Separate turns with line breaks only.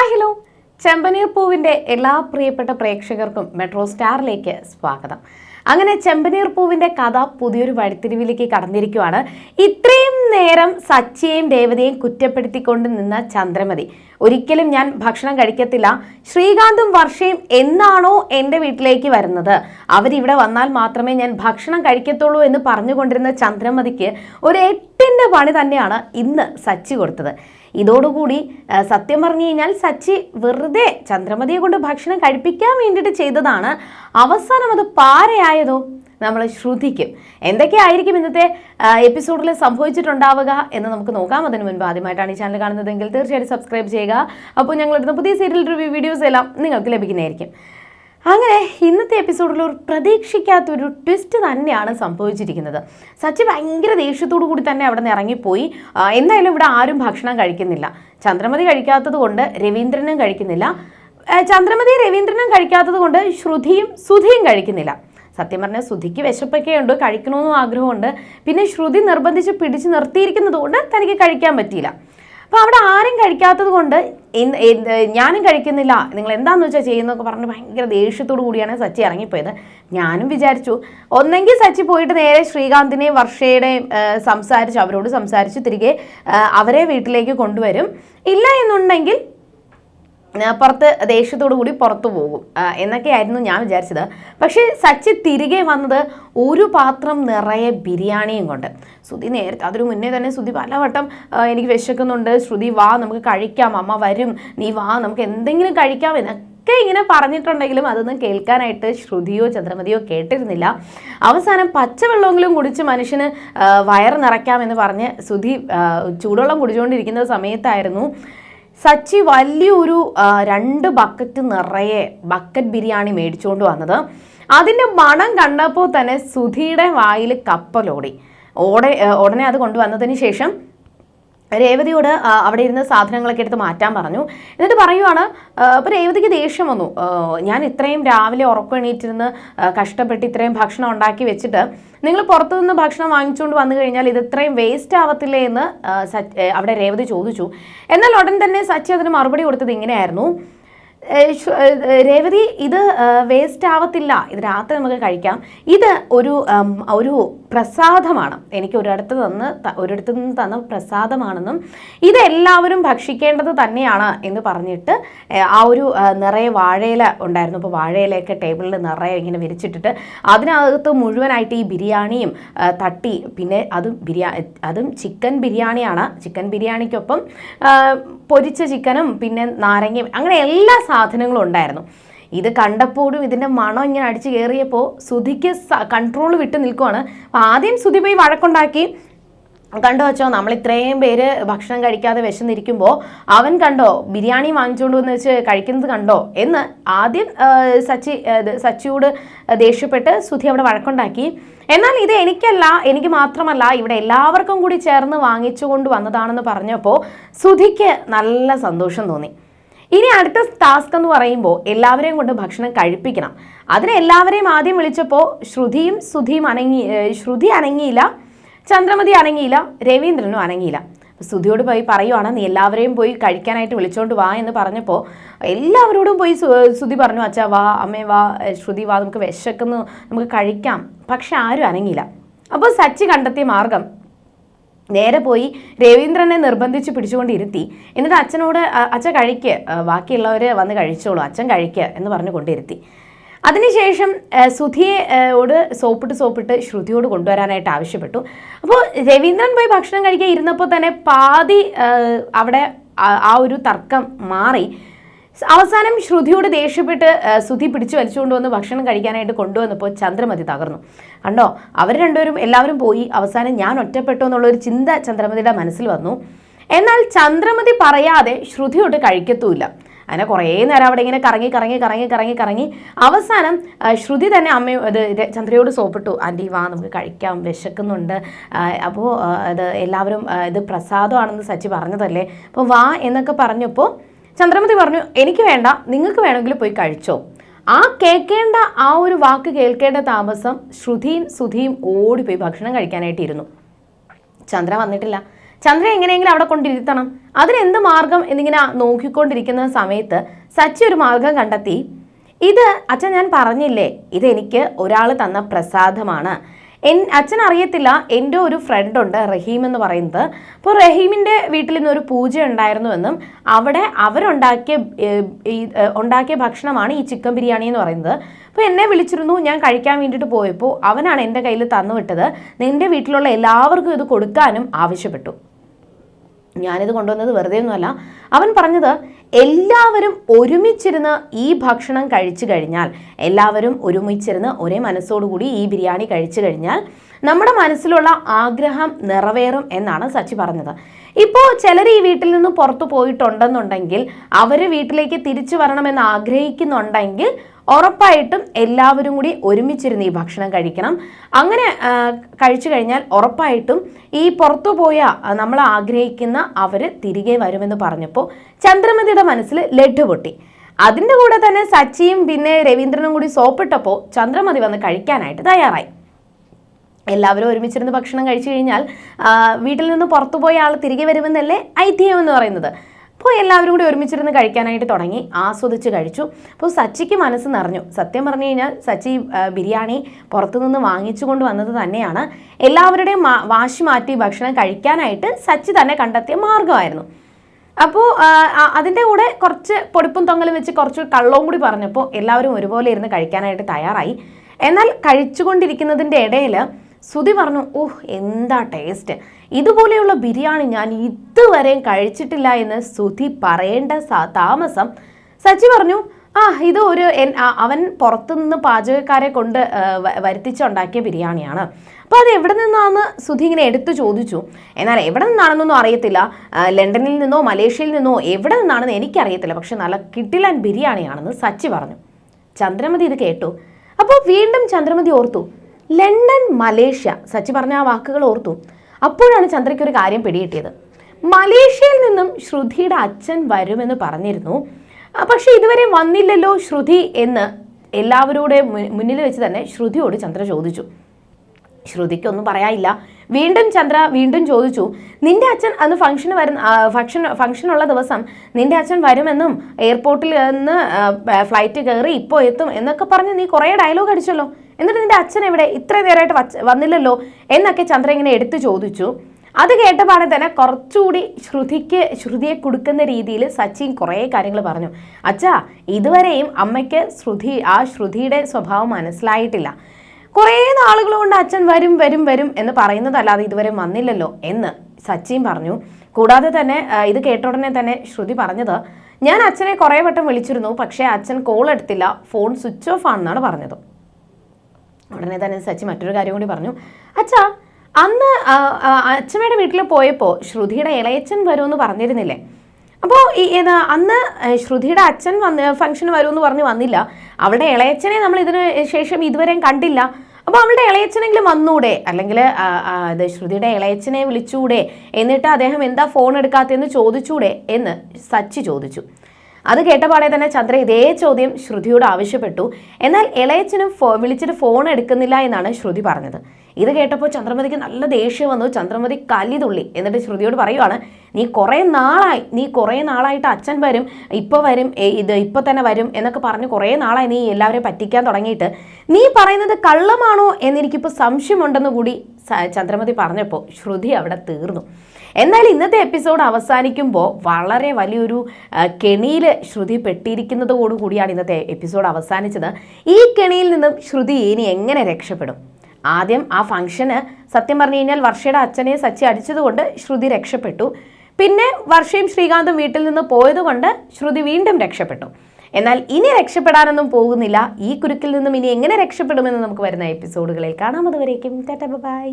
Hi hello. ചെമ്പനീർ പൂവിന്റെ എല്ലാ പ്രിയപ്പെട്ട പ്രേക്ഷകർക്കും മെട്രോ സ്റ്റാറിലേക്ക് സ്വാഗതം. അങ്ങനെ ചെമ്പനീർ പൂവിന്റെ കഥ പുതിയൊരു വഴിത്തിരിവിലേക്ക് കടന്നിരിക്കുവാണ്. ഇത്രയും നേരം സച്ചിയെയും രേവതിയെയും കുറ്റപ്പെടുത്തിക്കൊണ്ട് നിന്ന ചന്ദ്രമതി. ഒരിക്കലും ഞാൻ ഭക്ഷണം കഴിക്കത്തില്ല. ശ്രീകാന്തും വർഷയും എന്നാണോ എന്റെ വീട്ടിലേക്ക് വരുന്നത്? അവരിവിടെ വന്നാൽ മാത്രമേ ഞാൻ ഭക്ഷണം കഴിക്കത്തുള്ളൂ എന്ന് പറഞ്ഞുകൊണ്ടിരുന്ന ചന്ദ്രമതിക്ക് ഒരു എട്ടിന്റെ പണി തന്നെയാണ് ഇന്ന് സച്ചി കൊടുത്തത്. ഇതോടുകൂടി സത്യം പറഞ്ഞു കഴിഞ്ഞാൽ സച്ചി വെറുതെ ചന്ദ്രമതിയെ കൊണ്ട് ഭക്ഷണം കഴിപ്പിക്കാൻ വേണ്ടിയിട്ട് ചെയ്തതാണ്. അവസാനം അത് പാരയായതോ? നമ്മൾ ശ്രുതിക്കും എന്തൊക്കെയായിരിക്കും ഇന്നത്തെ എപ്പിസോഡിൽ സംഭവിച്ചിട്ടുണ്ടാവുക എന്ന് നമുക്ക് നോക്കാം. അതിന് മുൻപ് ആദ്യമായിട്ടാണ് ഈ ചാനൽ കാണുന്നതെങ്കിൽ തീർച്ചയായിട്ടും സബ്സ്ക്രൈബ് ചെയ്യുക. അപ്പോൾ ഞങ്ങളിടുന്ന പുതിയ സീരിയൽ റിവ്യൂ വീഡിയോസ് എല്ലാം നിങ്ങൾക്ക് ലഭിക്കുന്നതായിരിക്കും. അങ്ങനെ ഇന്നത്തെ എപ്പിസോഡിൽ ഒരു പ്രതീക്ഷിക്കാത്തൊരു ട്വിസ്റ്റ് തന്നെയാണ് സംഭവിച്ചിരിക്കുന്നത്. സച്ചി ഭയങ്കര ദേഷ്യത്തോടു കൂടി തന്നെ അവിടെ നിന്ന് ഇറങ്ങിപ്പോയി. എന്തായാലും ഇവിടെ ആരും ഭക്ഷണം കഴിക്കുന്നില്ല. ചന്ദ്രമതി കഴിക്കാത്തത് കൊണ്ട് രവീന്ദ്രനും കഴിക്കുന്നില്ല. ചന്ദ്രമതി രവീന്ദ്രനും കഴിക്കാത്തത് കൊണ്ട് ശ്രുതിയും സുധിയും കഴിക്കുന്നില്ല. സത്യം പറഞ്ഞാൽ ശ്രുതിക്ക് വിശപ്പൊക്കെ ഉണ്ട് കഴിക്കണമെന്നും ആഗ്രഹമുണ്ട്. പിന്നെ ശ്രുതി നിർബന്ധിച്ച് പിടിച്ച് നിർത്തിയിരിക്കുന്നത് കൊണ്ട് തനിക്ക് കഴിക്കാൻ പറ്റിയില്ല. അപ്പോൾ അവിടെ ആരും കഴിക്കാത്തത് കൊണ്ട് ഞാനും കഴിക്കുന്നില്ല. നിങ്ങൾ എന്താണെന്ന് വെച്ചാൽ ചെയ്യുന്നതൊക്കെ പറഞ്ഞ് ഭയങ്കര ദേഷ്യത്തോടു കൂടിയാണ് സച്ചി ഇറങ്ങിപ്പോയത്. ഞാനും വിചാരിച്ചു. ഒന്നെങ്കിൽ സച്ചി പോയിട്ട് നേരെ ശ്രീകാന്തിനെയും വർഷയുടെയും സംസാരിച്ച് അവരോട് സംസാരിച്ച് തിരികെ അവരെ വീട്ടിലേക്ക് കൊണ്ടുവരും. ഇല്ല എന്നുണ്ടെങ്കിൽ പുറത്ത് ദേഷ്യത്തോടു കൂടി പുറത്തു പോകും. എന്നൊക്കെയായിരുന്നു ഞാൻ വിചാരിച്ചത്. പക്ഷേ സച്ചി തിരികെ വന്നത് ഒരു പാത്രം നിറയെ ബിരിയാണിയും കൊണ്ട്. ശ്രുതി നേരത്തെ അതിനു മുന്നേ തന്നെ ശ്രുതി പലവട്ടം എനിക്ക് വിശക്കുന്നുണ്ട്. ശ്രുതി വാ നമുക്ക് കഴിക്കാം. അമ്മ വരും. നീ വാ നമുക്ക് എന്തെങ്കിലും കഴിക്കാം. എന്നൊക്കെ ഇങ്ങനെ പറഞ്ഞിട്ടുണ്ടെങ്കിലും അതൊന്നും കേൾക്കാനായിട്ട് ശ്രുതിയോ ചന്ദ്രമതിയോ കേട്ടിരുന്നില്ല. അവസാനം പച്ചവെള്ളമെങ്കിലും കുടിച്ച് മനുഷ്യന് വയർ നിറയ്ക്കാമെന്ന് പറഞ്ഞ് ശ്രുതി ചൂടുവെള്ളം കുടിച്ചുകൊണ്ടിരിക്കുന്ന സമയത്തായിരുന്നു സച്ചി വലിയൊരു രണ്ട് ബക്കറ്റ് നിറയെ ബക്കറ്റ് ബിരിയാണി മേടിച്ചുകൊണ്ട് വന്നത്. അതിന്റെ മണം കണ്ടപ്പോൾ തന്നെ സുധിയുടെ വായിൽ കപ്പലോടി. ഓടെ ഉടനെ അത് കൊണ്ടുവന്നതിന് ശേഷം രേവതിയോട് അവിടെ ഇരുന്ന സാധനങ്ങളൊക്കെ എടുത്ത് മാറ്റാൻ പറഞ്ഞു. എന്നിട്ട് പറയുവാണ് അപ്പോൾ രേവതിക്ക് ദേഷ്യം വന്നു. ഞാൻ ഇത്രയും രാവിലെ ഉറക്കമെണീറ്റിരുന്ന് കഷ്ടപ്പെട്ട് ഇത്രയും ഭക്ഷണം ഉണ്ടാക്കി വെച്ചിട്ട് നിങ്ങൾ പുറത്തുനിന്ന് ഭക്ഷണം വാങ്ങിച്ചുകൊണ്ട് വന്നു കഴിഞ്ഞാൽ ഇത് ഇത്രയും വേസ്റ്റ് ആവത്തില്ലേ എന്ന് അവിടെ രേവതി ചോദിച്ചു. എന്നാൽ ഉടൻ തന്നെ സച്ചി അതിന് മറുപടി കൊടുത്തത് ഇങ്ങനെയായിരുന്നു. രേവതി ഇത് വേസ്റ്റ് ആവത്തില്ല. ഇത് രാത്രി നമുക്ക് കഴിക്കാം. ഇത് ഒരു ഒരു പ്രസാദമാണ്. എനിക്ക് ഒരിടത്ത് തന്ന് ഒരിടത്ത് നിന്ന് തന്ന പ്രസാദമാണെന്നും ഇതെല്ലാവരും ഭക്ഷിക്കേണ്ടത് തന്നെയാണ് എന്ന് പറഞ്ഞിട്ട് ആ ഒരു നിറയെ വാഴയില ഉണ്ടായിരുന്നു. അപ്പോൾ വാഴയിലയൊക്കെ ടേബിളിൽ നിറയെ ഇങ്ങനെ വിരിച്ചിട്ടിട്ട് അതിനകത്ത് മുഴുവനായിട്ട് ഈ ബിരിയാണിയും തട്ടി പിന്നെ അതും ബിരിയാ അതും ചിക്കൻ ബിരിയാണിയാണ്. ചിക്കൻ ബിരിയാണിക്കൊപ്പം പൊരിച്ച ചിക്കനും പിന്നെ നാരങ്ങയും അങ്ങനെ എല്ലാ സാധനങ്ങളും ഉണ്ടായിരുന്നു. ഇത് കണ്ടപ്പോഴും ഇതിന്റെ മണം ഇങ്ങനെ അടിച്ച് കയറിയപ്പോൾ സുധിക്ക് കൺട്രോൾ വിട്ട് നിൽക്കുവാണ്. അപ്പോൾ ആദ്യം സുധി പോയി വഴക്കുണ്ടാക്കി. കണ്ടോ വെച്ചോ നമ്മൾ ഇത്രയും പേര് ഭക്ഷണം കഴിക്കാതെ വിശന്നിരിക്കുമ്പോൾ അവൻ കണ്ടോ ബിരിയാണി വാങ്ങിച്ചുകൊണ്ട് വന്ന് വെച്ച് കഴിക്കുന്നത് കണ്ടോ എന്ന് ആദ്യം സച്ചി സച്ചിയോട് ദേഷ്യപ്പെട്ട് സുധി അവിടെ വഴക്കുണ്ടാക്കി. എന്നാൽ ഇത് എനിക്കല്ല എനിക്ക് മാത്രമല്ല ഇവിടെ എല്ലാവർക്കും കൂടി ചേർന്ന് വാങ്ങിച്ചു കൊണ്ട് വന്നതാണെന്ന് പറഞ്ഞപ്പോൾ സുധിക്ക് നല്ല സന്തോഷം തോന്നി. ഇനി അടുത്ത ടാസ്ക് എന്ന് പറയുമ്പോൾ എല്ലാവരെയും കൊണ്ട് ഭക്ഷണം കഴിപ്പിക്കണം. അതിന് എല്ലാവരെയും ആദ്യം വിളിച്ചപ്പോൾ ശ്രുതിയും സുധിയും അനങ്ങി ശ്രുതി അനങ്ങിയില്ല ചന്ദ്രമതി അനങ്ങിയില്ല രവീന്ദ്രനും അനങ്ങിയില്ല. സുധിയോട് പോയി പറയുവാണ് നീ എല്ലാവരെയും പോയി കഴിക്കാനായിട്ട് വിളിച്ചോണ്ട് വാ എന്ന് പറഞ്ഞപ്പോൾ എല്ലാവരോടും പോയി സുധി പറഞ്ഞു അച്ഛാ വാ അമ്മേ വാ ശ്രുതി വാ നമുക്ക് വിശക്കുന്നു നമുക്ക് കഴിക്കാം. പക്ഷെ ആരും അനങ്ങിയില്ല. അപ്പോൾ സച്ചി കണ്ടെത്തിയ മാർഗം നേരെ പോയി രവീന്ദ്രനെ നിർബന്ധിച്ച് പിടിച്ചുകൊണ്ട് ഇരുത്തി എന്നിട്ട് അച്ഛനോട് "അ- അച്ഛൻ കഴിക്ക് ബാക്കിയുള്ളവർ വന്ന് കഴിച്ചോളൂ അച്ഛൻ കഴിക്കുക എന്ന് പറഞ്ഞു കൊണ്ടിരുത്തി. അതിനുശേഷം സുധിയോട് സോപ്പിട്ട് സോപ്പിട്ട് ശ്രുതിയോട് കൊണ്ടുവരാനായിട്ട് ആവശ്യപ്പെട്ടു. അപ്പോൾ രവീന്ദ്രൻ പോയി ഭക്ഷണം കഴിക്കാൻ ഇരുന്നപ്പോൾ തന്നെ പാതി അവിടെ ആ ഒരു തർക്കം മാറി. അവസാനം ശ്രുതിയോട് ദേഷ്യപ്പെട്ട് ശ്രുതി പിടിച്ചു വലിച്ചുകൊണ്ട് വന്ന് ഭക്ഷണം കഴിക്കാനായിട്ട് കൊണ്ടുവന്നപ്പോൾ ചന്ദ്രമതി തകർന്നു. കണ്ടോ? അവർ രണ്ടുപേരും എല്ലാവരും പോയി. അവസാനം ഞാൻ ഒറ്റപ്പെട്ടു എന്നുള്ള ഒരു ചിന്ത ചന്ദ്രമതിയുടെ മനസ്സിൽ വന്നു. എന്നാൽ ചന്ദ്രമതി പറയാതെ ശ്രുതിയോട്ട് കഴിക്കത്തുമില്ല. അങ്ങനെ കുറേ നേരം അവിടെ ഇങ്ങനെ കറങ്ങി കറങ്ങി കറങ്ങി കറങ്ങി കറങ്ങി. അവസാനം ശ്രുതി തന്നെ അമ്മയും ര- ചന്ദ്രയോട് സോപ്പിട്ടു. ആന്റി വാ നമുക്ക് കഴിക്കാം. വിശക്കുന്നുണ്ട്. അപ്പോൾ ഇത് എല്ലാവരും ഇത് പ്രസാദമാണെന്ന് സച്ചി പറഞ്ഞതല്ലേ? അപ്പോൾ വാ എന്നൊക്കെ പറഞ്ഞപ്പോൾ ചന്ദ്രമതി പറഞ്ഞു എനിക്ക് വേണ്ട നിങ്ങൾക്ക് വേണമെങ്കിൽ പോയി കഴിച്ചോ. ആ കേൾക്കേണ്ട ആ ഒരു വാക്ക് കേൾക്കേണ്ട താമസം ശ്രുതിയും സുധിയും ഓടിപ്പോയി ഭക്ഷണം കഴിക്കാനായിട്ട് ഇരുന്നു ചന്ദ്ര വന്നിട്ടില്ല. ചന്ദ്ര എങ്ങനെയെങ്കിലും അവിടെ കൊണ്ടിരുത്തണം. അതിനെന്ത് മാർഗം എന്നിങ്ങനെ നോക്കിക്കൊണ്ടിരിക്കുന്ന സമയത്ത് സച്ചി ഒരു മാർഗം കണ്ടെത്തി. ഇത് അച്ഛൻ ഞാൻ പറഞ്ഞില്ലേ ഇതെനിക്ക് ഒരാൾ തന്ന പ്രസാദമാണ്. എൻ അച്ഛൻ അറിയത്തില്ല എന്റെ ഒരു ഫ്രണ്ട് ഉണ്ട് റഹീം എന്ന് പറയുന്നത്. അപ്പോൾ റഹീമിന്റെ വീട്ടിൽ നിന്നൊരു പൂജ ഉണ്ടായിരുന്നുവെന്നും അവിടെ അവരുണ്ടാക്കിയ ഈ ഉണ്ടാക്കിയ ഭക്ഷണമാണ് ഈ ചിക്കൻ ബിരിയാണി എന്ന് പറയുന്നത്. അപ്പോൾ എന്നെ വിളിച്ചിരുന്നു ഞാൻ കഴിക്കാൻ വേണ്ടിയിട്ട് പോയപ്പോൾ അവനാണ് എന്റെ കയ്യിൽ തന്നു വിട്ടത്. നിന്റെ വീട്ടിലുള്ള എല്ലാവർക്കും ഇത് കൊടുക്കാനും ആവശ്യപ്പെട്ടു. ഞാനിത് കൊണ്ടുവന്നത് വെറുതെ ഒന്നുമല്ല അവൻ പറഞ്ഞത് എല്ലാവരും ഒരുമിച്ചിരുന്ന് ഈ ഭക്ഷണം കഴിച്ചു കഴിഞ്ഞാൽ എല്ലാവരും ഒരുമിച്ചിരുന്ന് ഒരേ മനസ്സോടുകൂടി ഈ ബിരിയാണി കഴിച്ചു കഴിഞ്ഞാൽ നമ്മുടെ മനസ്സിലുള്ള ആഗ്രഹം നിറവേറും എന്നാണ് സച്ചി പറഞ്ഞത്. ഇപ്പോൾ ചിലർ ഈ വീട്ടിൽ നിന്ന് പുറത്തു പോയിട്ടുണ്ടെന്നുണ്ടെങ്കിൽ അവർ വീട്ടിലേക്ക് തിരിച്ചു വരണമെന്ന് ആഗ്രഹിക്കുന്നുണ്ടെങ്കിൽ ഉറപ്പായിട്ടും എല്ലാവരും കൂടി ഒരുമിച്ചിരുന്ന് ഈ ഭക്ഷണം കഴിക്കണം. അങ്ങനെ കഴിച്ചു കഴിഞ്ഞാൽ ഉറപ്പായിട്ടും ഈ പുറത്തു പോയ നമ്മൾ ആഗ്രഹിക്കുന്ന അവർ തിരികെ വരുമെന്ന് പറഞ്ഞപ്പോൾ ചന്ദ്രമതിയുടെ മനസ്സിൽ ലഡ്ഡു പൊട്ടി. അതിന്റെ കൂടെ തന്നെ സച്ചിയും പിന്നെ രവീന്ദ്രനും കൂടി സോപ്പിട്ടപ്പോൾ ചന്ദ്രമതി വന്ന് കഴിക്കാനായിട്ട് തയ്യാറായി. എല്ലാവരും ഒരുമിച്ചിരുന്ന് ഭക്ഷണം കഴിച്ചു കഴിഞ്ഞാൽ വീട്ടിൽ നിന്ന് പുറത്തു പോയ ആൾ തിരികെ വരുമെന്നല്ലേ ഐതിഹ്യം എന്ന് പറയുന്നത്. അപ്പോൾ എല്ലാവരും കൂടി ഒരുമിച്ചിരുന്ന് കഴിക്കാനായിട്ട് തുടങ്ങി. ആസ്വദിച്ച് കഴിച്ചു. അപ്പോൾ സച്ചിക്ക് മനസ്സ് നിറഞ്ഞു. സത്യം പറഞ്ഞു കഴിഞ്ഞാൽ സച്ചി ബിരിയാണി പുറത്തുനിന്ന് വാങ്ങിച്ചു കൊണ്ട് വന്നത് തന്നെയാണ്. എല്ലാവരുടെയും വാശി മാറ്റി ഭക്ഷണം കഴിക്കാനായിട്ട് സച്ചി തന്നെ കണ്ടെത്തിയ മാർഗമായിരുന്നു അപ്പോൾ അതിന്റെ കൂടെ കുറച്ച് പൊടിപ്പും തൊങ്ങലും വെച്ച് കുറച്ച് കള്ളവും കൂടി പറഞ്ഞപ്പോൾ എല്ലാവരും ഒരുപോലെ ഇരുന്ന് കഴിക്കാനായിട്ട് തയ്യാറായി. എന്നാൽ കഴിച്ചുകൊണ്ടിരിക്കുന്നതിന്റെ ഇടയിൽ ശ്രുതി പറഞ്ഞു ഓഹ് എന്താ ടേസ്റ്റ് ഇതുപോലെയുള്ള ബിരിയാണി ഞാൻ ഇതുവരെയും കഴിച്ചിട്ടില്ല എന്ന് സുധി പറയേണ്ട താമസം. സച്ചി പറഞ്ഞു ആ ഇത് ഒരു അവൻ പുറത്തുനിന്ന് പാചകക്കാരെ കൊണ്ട് വരുത്തിച്ചുണ്ടാക്കിയ ബിരിയാണിയാണ്. അപ്പോൾ അത് എവിടെ നിന്നാണെന്ന് സുധി ഇങ്ങനെ എടുത്തു ചോദിച്ചു. എന്നാൽ എവിടെ നിന്നാണെന്നൊന്നും അറിയത്തില്ല. ലണ്ടനിൽ നിന്നോ മലേഷ്യയിൽ നിന്നോ എവിടെ നിന്നാണെന്ന് എനിക്കറിയത്തില്ല. പക്ഷെ നല്ല കിട്ടിലാൻ ബിരിയാണിയാണെന്ന് സച്ചി പറഞ്ഞു. ചന്ദ്രമതി ഇത് കേട്ടു. അപ്പോൾ വീണ്ടും ചന്ദ്രമതി ഓർത്തു. London Malaysia. സച്ചി പറഞ്ഞ ആ വാക്കുകൾ ഓർത്തു. അപ്പോഴാണ് ചന്ദ്രയ്ക്ക് ഒരു കാര്യം പിടികിട്ടിയത്. മലേഷ്യയിൽ നിന്നും ശ്രുതിയുടെ അച്ഛൻ വരുമെന്ന് പറഞ്ഞിരുന്നു. പക്ഷെ ഇതുവരെ വന്നില്ലല്ലോ ശ്രുതി എന്ന് എല്ലാവരുടെ മുന്നിൽ വെച്ച് തന്നെ ശ്രുതിയോട് ചന്ദ്ര ചോദിച്ചു. ശ്രുതിക്കൊന്നും പറയാനില്ല. വീണ്ടും ചന്ദ്ര വീണ്ടും ചോദിച്ചു നിന്റെ അച്ഛൻ അന്ന് ഫംഗ്ഷന് വരുന്ന ഫംഗ്ഷൻ ഫംഗ്ഷനുള്ള ദിവസം നിന്റെ അച്ഛൻ വരുമെന്നും എയർപോർട്ടിൽ നിന്ന് ഫ്ലൈറ്റ് കയറി ഇപ്പോൾ എത്തും എന്നൊക്കെ പറഞ്ഞ് നീ കുറേ ഡയലോഗ് അടിച്ചല്ലോ. എന്നിട്ട് നിന്റെ അച്ഛൻ ഇവിടെ ഇത്ര നേരമായിട്ട് വന്നില്ലല്ലോ എന്നൊക്കെ ചന്ദ്ര ഇങ്ങനെ എടുത്തു ചോദിച്ചു. അത് കേട്ടപാടെ തന്നെ കുറച്ചുകൂടി ശ്രുതിക്ക് ശ്രുതിയെ കൊടുക്കുന്ന രീതിയിൽ സച്ചിൻ കുറേ കാര്യങ്ങൾ പറഞ്ഞു. അച്ഛാ ഇതുവരെയും അമ്മയ്ക്ക് ശ്രുതി ആ ശ്രുതിയുടെ സ്വഭാവം മനസ്സിലായിട്ടില്ല. കുറേ നാളുകൾ കൊണ്ട് അച്ഛൻ വരും വരും വരും എന്ന് പറയുന്നതല്ലാതെ ഇതുവരെ വന്നില്ലല്ലോ എന്ന് സച്ചിൻ പറഞ്ഞു. കൂടാതെ തന്നെ ഇത് കേട്ട ഉടനെ തന്നെ ശ്രുതി പറഞ്ഞത് ഞാൻ അച്ഛനെ കുറേ വട്ടം വിളിച്ചിരുന്നു പക്ഷേ അച്ഛൻ കോൾ എടുത്തില്ല ഫോൺ സ്വിച്ച് ഓഫ് ആണെന്നാണ് പറഞ്ഞത്. ഉടനെ തന്നെ സച്ചി മറ്റൊരു കാര്യം കൂടി പറഞ്ഞു. അച്ഛാ അന്ന് അച്ഛമ്മയുടെ വീട്ടിൽ പോയപ്പോൾ ശ്രുതിയുടെ ഇളയച്ചൻ വരുമെന്ന് പറഞ്ഞിരുന്നില്ലേ? അപ്പോൾ ഈ അന്ന് ശ്രുതിയുടെ അച്ഛൻ വന്ന് ഫംഗ്ഷന് വരുമെന്ന് പറഞ്ഞ് വന്നില്ല. അവളുടെ ഇളയച്ചനെ നമ്മൾ ഇതിന് ശേഷം ഇതുവരെയും കണ്ടില്ല. അപ്പോൾ അവളുടെ ഇളയച്ചനെങ്കിലും വന്നൂടെ? അല്ലെങ്കിൽ ഇത് ശ്രുതിയുടെ ഇളയച്ചനെ വിളിച്ചൂടെ? എന്നിട്ട് അദ്ദേഹം എന്താ ഫോൺ എടുക്കാത്തതെന്ന് ചോദിച്ചൂടെ? എന്ന് സച്ചി ചോദിച്ചു. അത് കേട്ടപാടെ തന്നെ ചന്ദ്ര ഇതേ ചോദ്യം ശ്രുതിയോട് ആവശ്യപ്പെട്ടു. എന്നാൽ ഇളയച്ചനും വിളിച്ചിട്ട് ഫോൺ എടുക്കുന്നില്ല എന്നാണ് ശ്രുതി പറഞ്ഞത്. ഇത് കേട്ടപ്പോൾ ചന്ദ്രമതിക്ക് നല്ല ദേഷ്യം വന്നു. ചന്ദ്രമതി കലിതുള്ളി എന്നിട്ട് ശ്രുതിയോട് പറയുവാണ് നീ കുറേ നാളായി നീ കുറേ നാളായിട്ട് അച്ഛൻ വരും ഇപ്പോൾ വരും ഇത് ഇപ്പോൾ തന്നെ വരും എന്നൊക്കെ പറഞ്ഞ് കുറേ നാളായി നീ എല്ലാവരെയും പറ്റിക്കാൻ തുടങ്ങിയിട്ട്. നീ പറയുന്നത് കള്ളമാണോ? എന്നെനിക്കിപ്പോൾ സംശയമുണ്ടെന്ന് കൂടി ചന്ദ്രമതി പറഞ്ഞപ്പോൾ ശ്രുതി അവിടെ തീർന്നു. എന്നാൽ ഇന്നത്തെ എപ്പിസോഡ് അവസാനിക്കുമ്പോൾ വളരെ വലിയൊരു കെണിയിൽ ശ്രുതി പെട്ടിരിക്കുന്നതോടുകൂടിയാണ് ഇന്നത്തെ എപ്പിസോഡ് അവസാനിച്ചത്. ഈ കെണിയിൽ നിന്നും ശ്രുതി ഇനി എങ്ങനെ രക്ഷപ്പെടും? ആദ്യം ആ ഫംഗ്ഷന് സത്യം പറഞ്ഞു കഴിഞ്ഞാൽ വർഷയുടെ അച്ഛനെ സച്ചി അടിച്ചതുകൊണ്ട് ശ്രുതി രക്ഷപ്പെട്ടു. പിന്നെ വർഷയും ശ്രീകാന്തും വീട്ടിൽ നിന്ന് പോയതുകൊണ്ട് ശ്രുതി വീണ്ടും രക്ഷപ്പെട്ടു. എന്നാൽ ഇനി രക്ഷപ്പെടാനൊന്നും പോകുന്നില്ല. ഈ കുരുക്കിൽ നിന്നും ഇനി എങ്ങനെ രക്ഷപ്പെടുമെന്ന് നമുക്ക് വരുന്ന എപ്പിസോഡുകളിൽ കാണാം. അതുവരേക്കും ടാറ്റ ബൈ.